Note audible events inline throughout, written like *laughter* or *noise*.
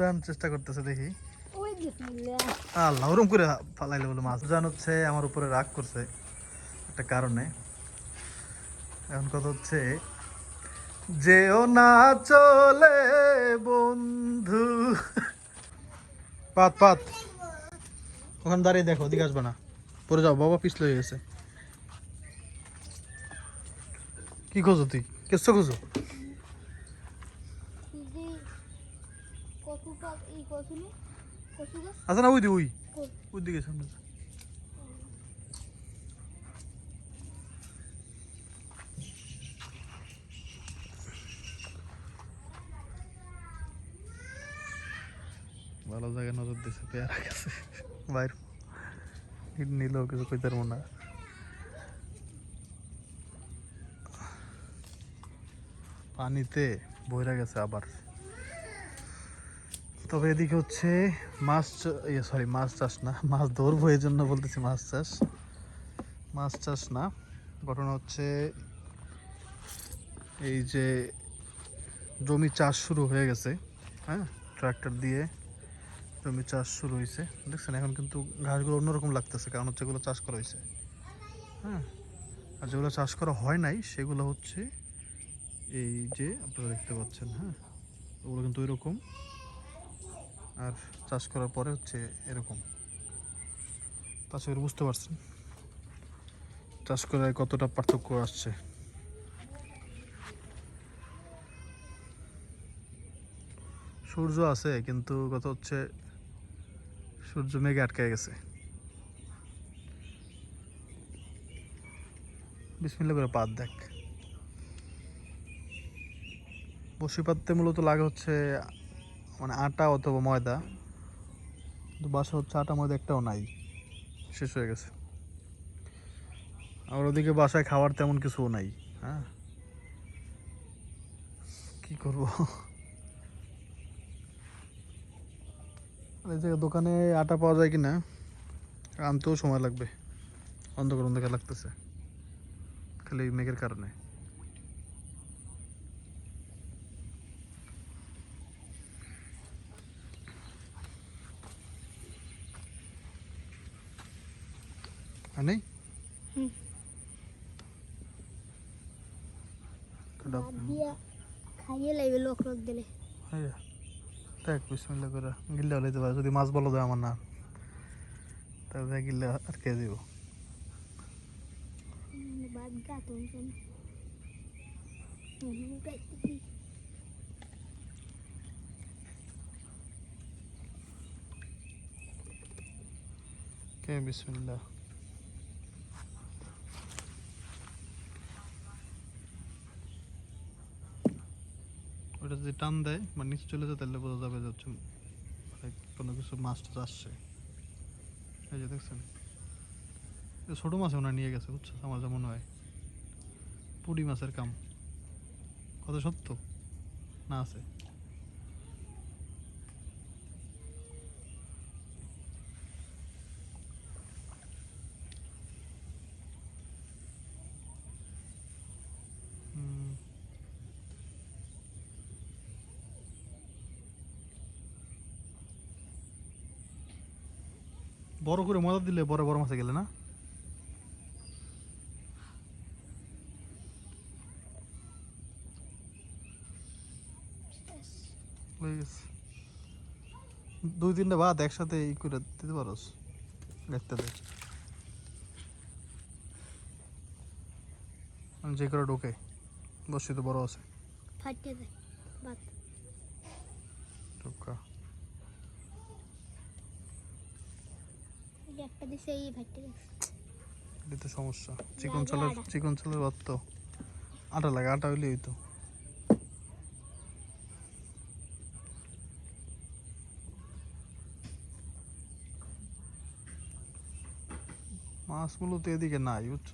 Suzanne চেষ্টা করতেছে দেখি। আল্লাহ ওরম করে ফালাইলে বলে মাছ। সুজান হচ্ছে আমার উপরে রাগ করছে একটা কারণে। এখন কথা হচ্ছে যেও না চলে বন্ধু। পাত পাত। ওখানে দাঁড়িয়ে দেখো ওদিকে আসবে না। পরে যাও বাবা পিছলে হয়ে গেছে। কি খোঁজো তুই? কেসো খোঁজো। গাছ আচ্ছা না ওই দি ওই। ওই দিকে সামনে। ভালো জায়গায় নজর দিছে পেয়ারা গেছে। বাইর। নিলেও কিছু কইতে পারব না। পানিতে বইরা গেছে আবার। তবে এদিকে হচ্ছে মাছ ইয়ে সরি মাছ চাষ না, মাছ ধরবো এই জন্য বলতেছি মাছ চাষ। মাছ চাষ না, ঘটনা হচ্ছে এই যে জমি চাষ শুরু হয়ে গেছে হ্যাঁ? ট্রাক্টর দিয়ে জমি চাষ শুরু হয়েছে দেখছেন, এখন কিন্তু ঘাসগুলো অন্যরকম লাগতেছে, কারণ হচ্ছে এগুলো চাষ করা হয়েছে হ্যাঁ? আর যেগুলো চাষ করা হয় নাই, সেগুলো হচ্ছে এই যে আপনারা দেখতে পাচ্ছেন হ্যাঁ? ওগুলো কিন্তু ওইরকম। আর চাষ করার পরে হচ্ছে এরকম। করি বুঝতে পারছেন চাষ করায় কতটা পার্থক্য আসছে। সূর্য আছে, কিন্তু কত হচ্ছে সূর্য মেঘে আটকে গেছে। বিসমিল্লা করে পাত দেখ। বসি পাততে মূলত লাগে হচ্ছে মানে আটা অথবা ময়দা। কিন্তু বাসা হচ্ছে আটা, ময়দা একটাও নাই। শেষ হয়ে গেছে। আর ওদিকে বাসায় খাওয়ার তেমন কিছুও নাই হ্যাঁ? কি করব? এই জায়গায় দোকানে আটা পাওয়া যায় কিনা, আনতেও সময় লাগবে। অন্ধকার অন্ধকার লাগতেছে। খালি মেঘের কারণে আর নেই হুম। কটা বাদ দিয়া খাইয়ে লাগবে লোক লোক দিলে হ্যাঁ দেখ বিসমিল্লা করে গিল্লা হলে পারে যদি মাছ বলো দেয় আমার না। তাহলে গিল্লা আর কে দিব। বাদ গা তুমি কে বিসমিল্লা ওটা যদি টান দেয় বা নিচে চলে যায়, তাহলে বোঝা যাবে যে হচ্ছে কোনো কিছু মাছ টাছ আসছে। এই যে দেখছেন? ছোটো মাছ ওনার নিয়ে গেছে, বুঝছ? আমার যেমন হয়। পুডি মাছের কাম। কত সত্য? না আছে? বড় করে মজা দিলে বড় বড় মাছে গেলে না? দুই তিনটা ভাত একসাথে ই করে দিতে পারোস দেখতে যে করে ঢোকে বসি তো বড় আছে। ফাটে যায় বাদ ঢোকা দিছে এই এটা তো সমস্যা। চিকন লাগে চালের আটা। চিকন চালের ভাত তো। আটা লাগে আটা হইলে হইতো। মাছ মূলত এদিকে নাই বুঝছ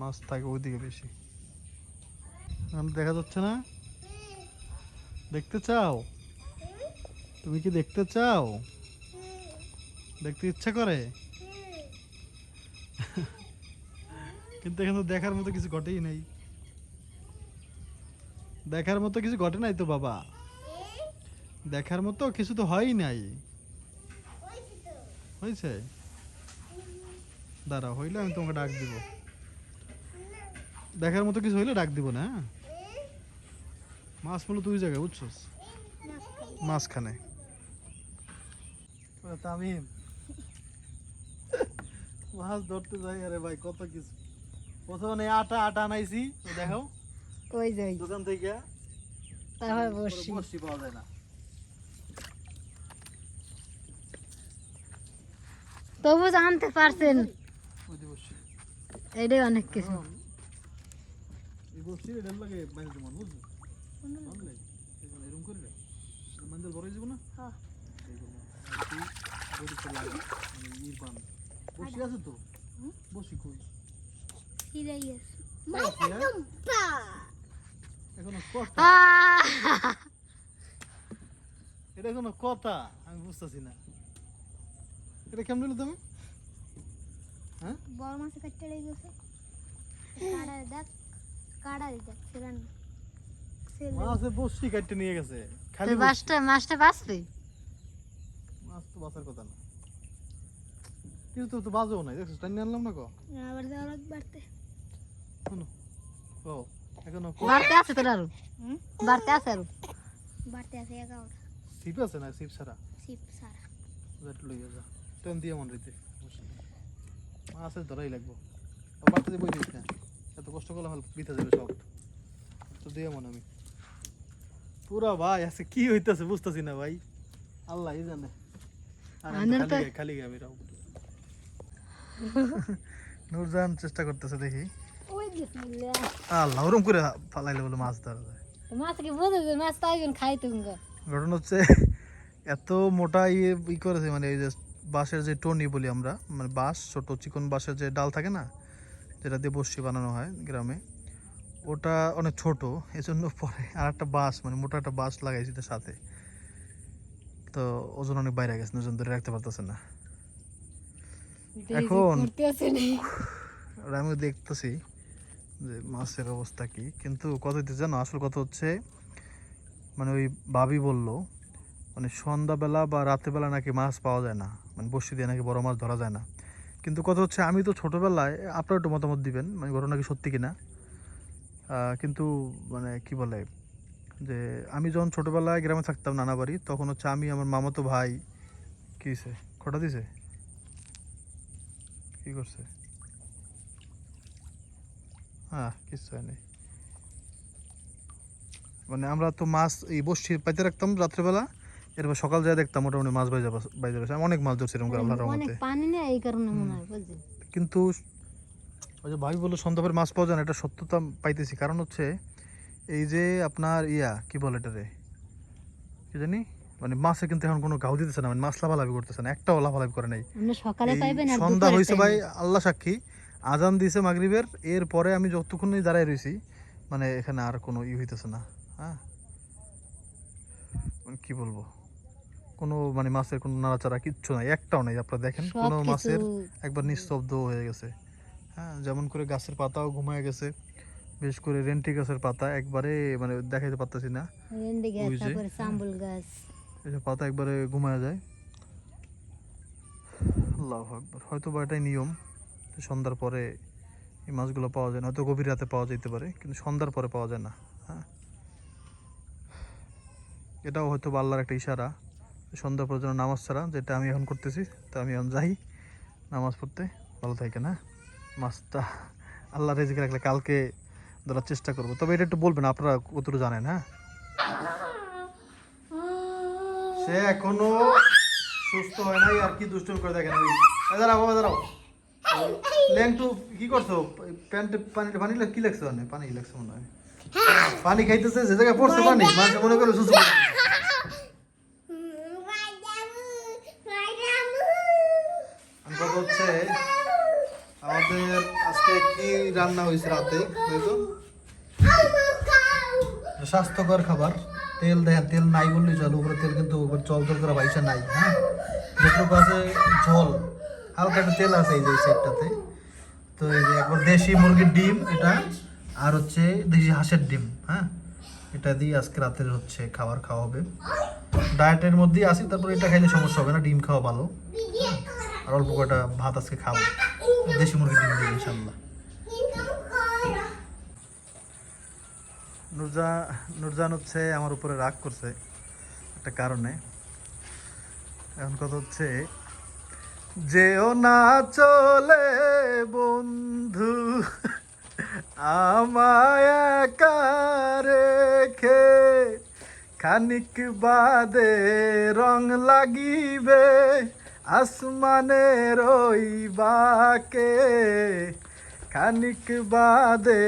মাছ থাকে ওইদিকে বেশি। দেখা যাচ্ছে না? দেখতে চাও? তুমি কি দেখতে চাও? দেখতে ইচ্ছা করে? কিন্তু এখানে দেখার মতো কিছু ঘটেই নাই। দেখার মতো কিছু ঘটে নাই তো বাবা। দেখার মতো কিছু তো হয়ই নাই। হয়েছে? দাঁড়াও হইলে আমি তোমাকে ডাক দিব। দেখার মতো কিছু হইলে ডাক দিব না হ্যাঁ? মাছ মূলত দুই জায়গায় বুঝছস মাঝখানে। তামিম। মাছ ধরতে যাই, আরে ভাই, কত কিছু। প্রথমে আটা আটা আনাইছি দেখো। ওই যে দোকান থেকে তারপরে পরে বসি বড়শি। পাওয়া যায় না। তবু জানতে পারছেন। এটাই অনেক কিছু। না হ্যাঁ। মানে আছে তো? বড়শি কই? এটা কোনো কথা আমি বুঝতেছি না এটা কেমন নিল তুমি হ্যাঁ বড় মাছ কাটতে লেগে গেছে কাড়া দেখ কাড়া দেখ সেরান মাছে বসি কাটতে নিয়ে গেছে খালি মাছটা মাছটা বাঁচবে মাছ তো বাঁচার কথা না কিন্তু তো তো বাজেও নাই দেখছিস টাইনি আনলাম না কো আবার দেওয়া লাগবে বাড়তে শোনো। ও এখনও বাড়তে আছে তোর আরও। বাড়তে আছে আরও। বাড়তে আছে এগারোটা। সিপ আছে না? সিপ ছাড়া? সিপ সারা যাট লইয়া যা। টেন দিয়ে মন রইতে। মাছের ধরাই লাগবো। বাড়তে দিয়ে বই দিস না এত কষ্ট করলে আমার বিতে যাবে সব। তো দিয়ে মন আমি। পুরা ভাই আছে কি হইতাছে বুঝতেছি না ভাই। আল্লাহ জানে। খালি খালি আমি রাও নূরজান চেষ্টা করতেছে দেখি। আল্লাহ ওরম করে ফালাইলে বলে মাছ ধরা যায়। মাছ কি বোঝে যে মাছ পাইবেন খাই তুমি ঘটনা হচ্ছে এত মোটা ইয়ে ই করেছে মানে এই যে বাঁশের যে টনি বলি আমরা মানে বাঁশ ছোট চিকন বাঁশের যে ডাল থাকে না যেটা দিয়ে বসি বানানো হয় গ্রামে ওটা অনেক ছোট এজন্য পরে আর একটা বাঁশ মানে মোটা একটা বাঁশ লাগাইছি তার সাথে। তো ওজন অনেক বাইরে গেছে ওজন ধরে রাখতে পারতেছে না। এখন- আমি দেখতেছি। যে মাছের অবস্থা কি? কিন্তু কত দিতে জানো, আসল কথা হচ্ছে মানে ওই ভাবি বলল মানে সন্ধ্যাবেলা বা রাতেবেলা নাকি মাছ পাওয়া যায় না মানে বসি দিয়ে নাকি বড় মাছ ধরা যায় না। কিন্তু কথা হচ্ছে, আমি তো ছোটোবেলায়, আপনারা একটু মতামত দিবেন মানে ঘটনা কি সত্যি কিনা? কিন্তু মানে কি বলে, যে আমি যখন ছোটোবেলায় গ্রামে থাকতাম নানা বাড়ি, তখন হচ্ছে আমি, আমার মামাতো ভাই, কী খটা দিছে? কী করছে? হ্যাঁ কিছু মানে আমরা তো মাছ এই বসছি পাইতে রাখতাম রাত্রেবেলা এরপর সকাল যায় দেখতাম মোটামুটি মাছ বাইজা বাইজা আমি অনেক মাছ ধরছি এরকম করে আল্লাহর রহমতে পানি না এই কারণে মনে হয় কিন্তু ওই যে ভাই বলল সন্ধ্যাবের মাছ পাওয়া যায় না এটা সত্যতা পাইতেছি। কারণ হচ্ছে এই যে আপনার ইয়া কি বলে এটা রে? কি জানি? মানে মাছে কিন্তু এখন কোনো গাও দিতেছে না মানে মাছ লাভালাভি করতেছে না একটাও লাভালাভি করে নাই। সকালে সন্ধ্যা হয়েছে ভাই। আল্লাহ সাক্ষী। আজান দিয়েছে মাগরিবের এরপরে আমি যতক্ষণ দাঁড়ায় রয়েছি মানে এখানে আর কোনো ই হইতেছে না হ্যাঁ? মানে কি বলব? কোনো মানে মাছের কোনো নাড়াচাড়া কিচ্ছু নাই একটাও নাই আপনারা দেখেন কোনো মাছের একবার নিস্তব্ধ হয়ে গেছে হ্যাঁ? যেমন করে গাছের পাতাও ঘুমায় গেছে বিশেষ করে রেন্টি গাছের পাতা একবারে মানে দেখাইতে পারতেছি না রেন্ডি গাছ ওই যে, তারপরে চাম্বুল গাছ। এসব পাতা একবারে ঘুমায় যায়। আল্লাহ আকবর হয়তো বা এটাই নিয়ম। সন্ধ্যার পরে এই মাছগুলো পাওয়া যায় না। হয়তো গভীর রাতে পাওয়া যেতে পারে, কিন্তু সন্ধ্যার পরে পাওয়া যায় না। হ্যাঁ। এটাও হয়তো আল্লাহর একটা ইশারা। যে সন্ধ্যার পর যেন নামাজ ছাড়া, যেটা আমি এখন করতেছি, তো আমি এখন যাই নামাজ পড়তে। ভালো থাকে না মাছটা আল্লাহ রেজেকে রাখলে কালকে ধরার চেষ্টা করব। তবে এটা একটু বলবেন, আপনারা কতটুকু জানেন হ্যাঁ? সে এখনও সুস্থ হয় নাই, আর কি দুষ্টুমি করে দেখেন দাঁড়াও দাঁড়াও। *laughs* ল্যাংটু কি করছ? প্যান্টে পানি পানি কি লাগছে মানে পানি লাগছে মনে হয়। পানি খাইতেছে, যে জায়গায় পড়ছে পানি, মানুষ মনে করে কথা হচ্ছে, আমাদের আজকে কি রান্না হয়েছে রাতে স্বাস্থ্যকর খাবার। তেল দেখেন, তেল নাই বললেই চল, উপরে তেল কিন্তু জল জল করে বাইসা নাই হ্যাঁ? যেটুকু আছে ঝোল। হালকা একটা তেল আছে এই যে সেটটাতে। তো এই যে একবার দেশি মুরগির ডিম এটা, আর হচ্ছে দেশি হাঁসের ডিম হ্যাঁ? এটা দিয়ে আজকে রাতের হচ্ছে খাবার খাওয়া হবে। ডায়েটের মধ্যেই আসি তারপর এটা খাইলে সমস্যা হবে না, ডিম খাওয়া ভালো। আর অল্প কটা ভাত আজকে খাব। দেশি মুরগির ডিম দিয়ে ইনশাল্লাহ নুরজা, নুরজান হচ্ছে আমার উপরে রাগ করছে, একটা কারণে। এখন কথা হচ্ছে যেও না চলে, বন্ধু। আমায় একা রেখে খানিক বাদে রং লাগিবে, আসমানের ওই বাকে খানিক বাদে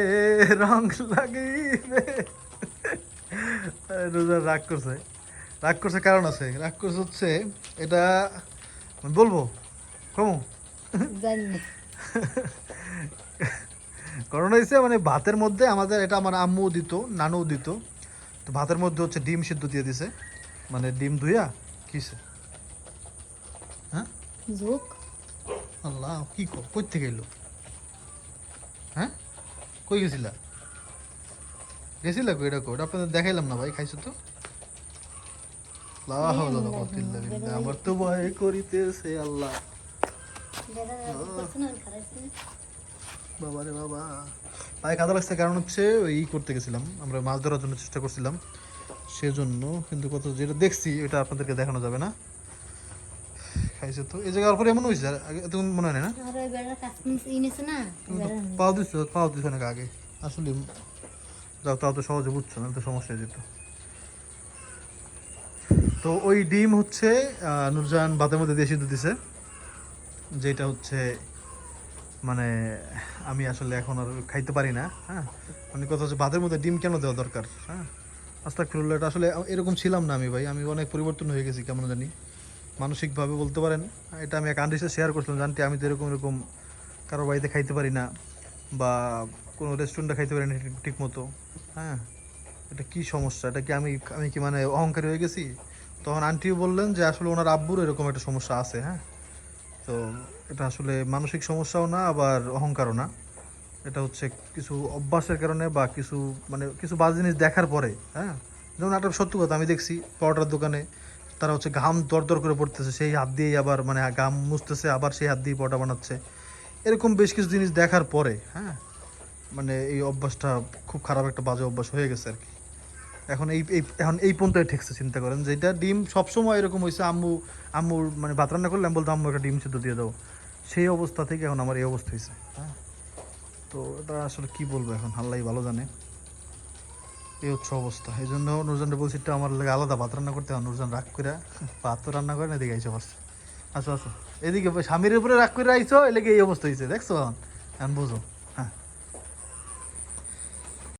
রং লাগিবে। রাগ করছে। রাগ করছে কারণ আছে। রাগ করছে হচ্ছে এটা বলব কমু জানি কারণ হয়েছে মানে ভাতের মধ্যে আমাদের এটা আমার আম্মু দিত নানুও দিত। তো ভাতের মধ্যে হচ্ছে ডিম সিদ্ধ দিয়ে দিছে। মানে ডিম ধুইয়া কিসে? হ্যাঁ? আল্লাহ কি কই থেকে এলো? হ্যাঁ? কই গেছিলা? গেছিলা কই? এটা কই? আপনাদের দেখাইলাম না ভাই খাইছো তো। আমার তো ভয় করিতেছে আল্লাহ যেটা করছে না খারাইছে বাবা রে বাবা। পায়ে কাদা লাগছে কারণ হচ্ছে ওই করতে গেছিলাম। আমরা মাছ ধরার জন্য চেষ্টা করছিলাম। সেজন্য কিন্তু কত যেটা দেখছি এটা আপনাদেরকে দেখানো যাবে না। খাইছে তো। এই জায়গার পরে এমন হয়েছে আগে তুমি মনে হয় না? পাও দিচ্ছ পাও দিচ্ছ অনেক আগে? আসলে যাও তাও তো সহজে বুঝছ না তো সমস্যা হয়ে যেত। তো ওই ডিম হচ্ছে আহ, নুরজাহান ভাতের মধ্যে দিয়ে সিদ্ধ দিছে। যেটা হচ্ছে মানে আমি আসলে এখন আর খাইতে পারি না হ্যাঁ? মানে কথা হচ্ছে ভাতের মধ্যে ডিম কেন দেওয়া দরকার হ্যাঁ? ফিরুল্লাহ এটা আসলে এরকম ছিলাম না আমি ভাই, আমি অনেক পরিবর্তন হয়ে গেছি, কেমন জানি। মানসিকভাবে বলতে পারেন, এটা আমি এক আন্ডিসে শেয়ার করছিলাম জানতে আমি তো এরকম এরকম কারও বাড়িতে খাইতে পারি না, বা কোনো রেস্টুরেন্টে খাইতে পারি না ঠিক মতো হ্যাঁ? এটা কি সমস্যা? এটা কি আমি আমি কি মানে অহংকারী হয়ে গেছি? তখন আন্টিও বললেন যে, আসলে ওনার আব্বুর এরকম একটা সমস্যা আছে হ্যাঁ? তো এটা আসলে মানসিক সমস্যাও না, আবার অহংকারও না। এটা হচ্ছে কিছু অভ্যাসের কারণে বা কিছু মানে কিছু বাজে জিনিস দেখার পরে হ্যাঁ? যেমন একটা সত্যি কথা, আমি দেখছি পরোটার দোকানে, তারা হচ্ছে ঘাম দর দর করে পড়তেছে, সেই হাত দিয়েই আবার মানে ঘাম মুছতেছে, আবার সেই হাত দিয়ে পরোটা বানাচ্ছে। এরকম বেশ কিছু জিনিস দেখার পরে হ্যাঁ? মানে এই অভ্যাসটা খুব খারাপ একটা বাজে অভ্যাস হয়ে গেছে আর কি। এখন এই এখন এই পর্যন্ত ঠেকছে, চিন্তা করেন। যেটা ডিম সবসময় এরকম হয়েছে আম্মু, আম্মুর মানে ভাত রান্না করলে আমি বলতাম, আম্মু, একটা ডিম সিদ্ধ দিয়ে দাও। সেই অবস্থা থেকে এখন আমার এই অবস্থা হয়েছে হ্যাঁ? তো এটা আসলে কি বলব এখন? আল্লাহ ভালো জানে। এই হচ্ছে অবস্থা। এই জন্য নুরজানটা বলছি, একটু আমার লাগে আলাদা ভাত রান্না করতে হয় নুরজান রাগ করে ভাত তো রান্না করে না, এদিকে আইসো পারছে আচ্ছা আচ্ছা। এদিকে স্বামীর উপরে রাগ করে আইসো এলাকে এই অবস্থা হয়েছে দেখছ এখন? এখন বুঝো।